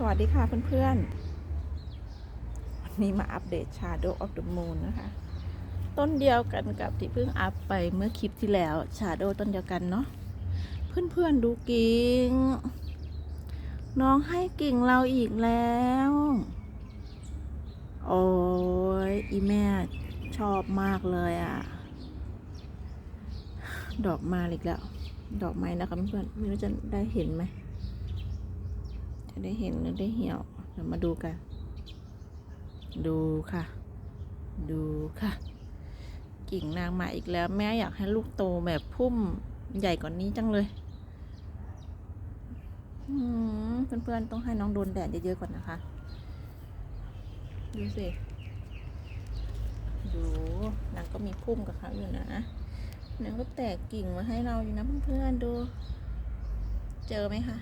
สวัสดีค่ะเพื่อนๆ วันนี้มาอัปเดต Shadow of the Moon นะคะ ต้นเดียวกันกับที่เพิ่งอัพไปเมื่อคลิปที่แล้ว Shadow ต้นเดียวกันเนาะ เพื่อนๆดูกิ่ง น้องให้กิ่งเราอีกแล้ว โอ้ยอีแม่ชอบมากเลยอะ่ะ ดอกมาอีกแล้ว ดอกไม้นะคะเพื่อนๆไม่รู้จะได้เห็นไหม จะได้เห็นหรือได้เหี่ยวเดี๋ยวมาดูกัน ดูค่ะ ดูค่ะ กิ่งนางมาอีกแล้ว แม่อยากให้ลูกโตแบบพุ่มใหญ่กว่านนี้จังเลยเพื่อนๆต้องให้น้องโดนแดดเยอะๆก่อนนะคะ ดูสิ ดูนางก็มีพุ่มกับเขาอยู่นะนางก็แตกกิ่งมาให้เราอยู่นะเพื่อนๆดู เจอไหมคะ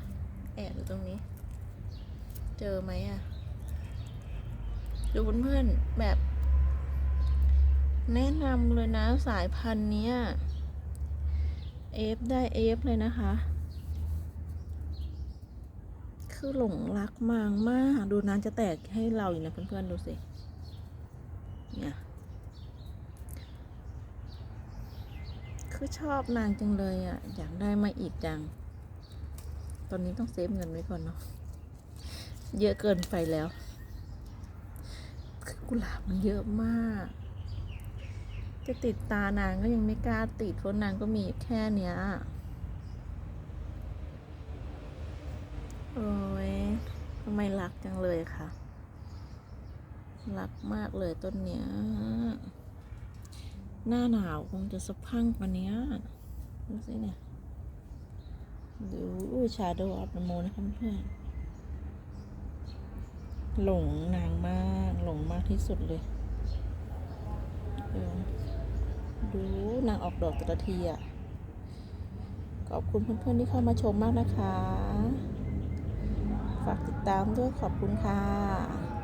แอบอยู่ตรงนี้ เจอไหมอะดูเพื่อนๆแบบ แนะนำเลยนะสายพันธุ์เนี้ยเอฟได้เอฟเลยนะคะ คือหลงรักมากมาก ดูนานจะแตกให้เราอยู่นะเพื่อนๆดูสิ เนี่ย คือชอบนางจังเลยอะ่ะ อยากได้มาอีกจัง ตอนนี้ต้องเซฟเงินไว้ก่อนเนาะ เยอะเกินไปแล้วคือกุหลาบมันเยอะมาก จะติดตานางก็ยังไม่กล้าติดเพราะนางก็มีแค่เนี้ยโอ้ยทำไมรักจังเลยค่ะ รักมากเลยต้นเนี้ย หน้าหนาวคงจะสะพังกว่านี้ดูสิเนี่ย ดูชาโดว์อัพโมนะคะเพื่อน หลงนางมากหลงมากที่สุดเลยดูนางออกดอกแต่ละทีอะขอบคุณเพื่อนๆที่เข้ามาชมมากนะคะ ฝากติดตามด้วยขอบคุณค่ะ